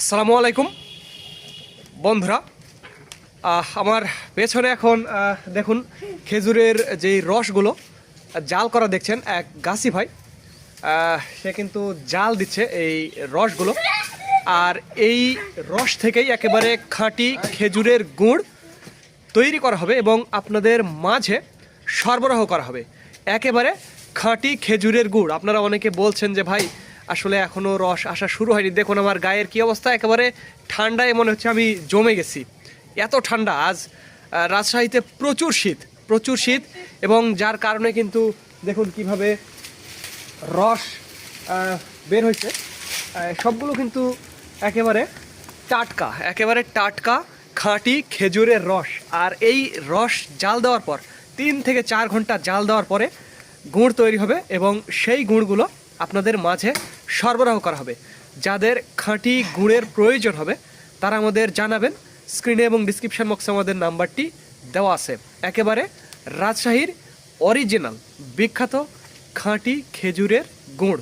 আসসালামু আলাইকুম। বন্ধুরা আমার পেছনে এখন দেখুন, খেজুরের যেই রসগুলো, জাল করা দেখছেন এক গাছি ভাই। সে কিন্তু জাল দিচ্ছে এই রসগুলো। আর এই রস থেকেই একেবারে খাঁটি খেজুরের গুড় তৈরি করা হবে এবং আপনাদের মাঝে সরবরাহ করা হবে। একেবারে খাঁটি খেজুরের গুড়। আপনারা অনেকে বলছেন যে, ভাই আসলে এখনও রস আসা শুরু হয়নি। দেখুন আমার গায়ের কী অবস্থা, একেবারে ঠান্ডায় মনে হচ্ছে আমি জমে গেছি। এত ঠান্ডা, আজ রাজশাহীতে প্রচুর শীত প্রচুর শীত এবং যার কারণে কিন্তু দেখুন কীভাবে রস বের হয়েছে। সবগুলো কিন্তু একেবারে টাটকা একেবারে টাটকা, খাঁটি খেজুরের রস। আর এই রস জাল দেওয়ার পর, তিন থেকে চার ঘণ্টা জাল দেওয়ার পরে গুড় তৈরি হবে এবং সেই গুড়গুলো আপনাদের মাঝে সরবরাহ করা হবে। যাদের খাঁটি গুড়ের প্রয়োজন হবে, তারা আমাদের জানাবেন। স্ক্রিনে এবং ডিসক্রিপশন বক্সে আমাদের নাম্বারটি দেওয়া আছে। একেবারে রাজশাহীর অরিজিনাল বিখ্যাত খাঁটি খেজুরের গুড়।